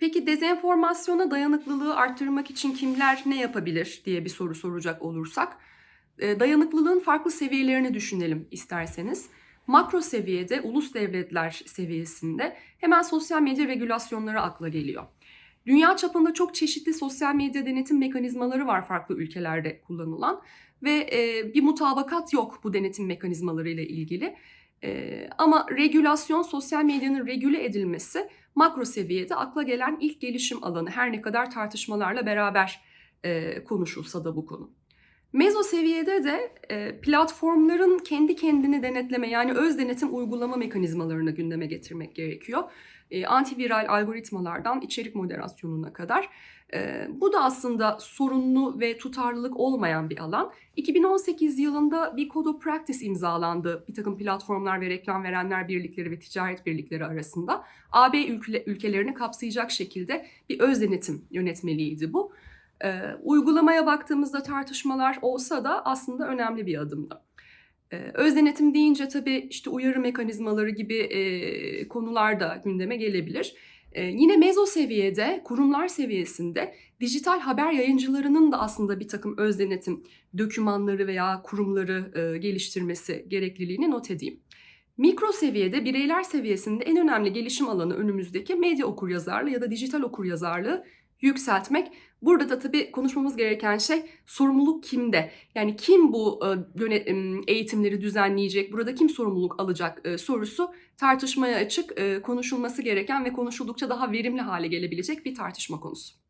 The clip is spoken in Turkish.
Dezenformasyona dayanıklılığı arttırmak için kimler ne yapabilir diye bir soru soracak olursak, e, dayanıklılığın farklı seviyelerini düşünelim isterseniz. Makro seviyede, ulus devletler seviyesinde hemen sosyal medya regülasyonları akla geliyor. Dünya çapında çok çeşitli sosyal medya denetim mekanizmaları var farklı ülkelerde kullanılan ve e, bir mutabakat yok bu denetim mekanizmaları ile ilgili. E, ama regülasyon, sosyal medyanın regüle edilmesi makro seviyede akla gelen ilk gelişim alanı her ne kadar tartışmalarla beraber e, konuşulsa da bu konu. Mezo seviyede de e, platformların kendi kendini denetleme yani öz denetim uygulama mekanizmalarını gündeme getirmek gerekiyor. E, antiviral algoritmalardan içerik moderasyonuna kadar. E, bu da aslında sorunlu ve tutarlılık olmayan bir alan. 2018 yılında bir Code of Practice imzalandı bir takım platformlar ve reklam verenler birlikleri ve ticaret birlikleri arasında. AB ülke, ülkelerini kapsayacak şekilde bir öz denetim yönetmeliğiydi bu. Ee, uygulamaya baktığımızda tartışmalar olsa da aslında önemli bir adımdı. Ee, öz denetim deyince tabii işte uyarı mekanizmaları gibi e, konular da gündeme gelebilir. Ee, yine mezo seviyede, kurumlar seviyesinde dijital haber yayıncılarının da aslında bir takım öz denetim dokümanları veya kurumları e, geliştirmesi gerekliliğini not edeyim. Mikro seviyede, bireyler seviyesinde en önemli gelişim alanı önümüzdeki medya okuryazarlığı ya da dijital okuryazarlığı yükseltmek. Burada da tabii konuşmamız gereken şey sorumluluk kimde? Yani kim bu e, eğitimleri düzenleyecek, burada kim sorumluluk alacak e, sorusu tartışmaya açık, e, konuşulması gereken ve konuşuldukça daha verimli hale gelebilecek bir tartışma konusu.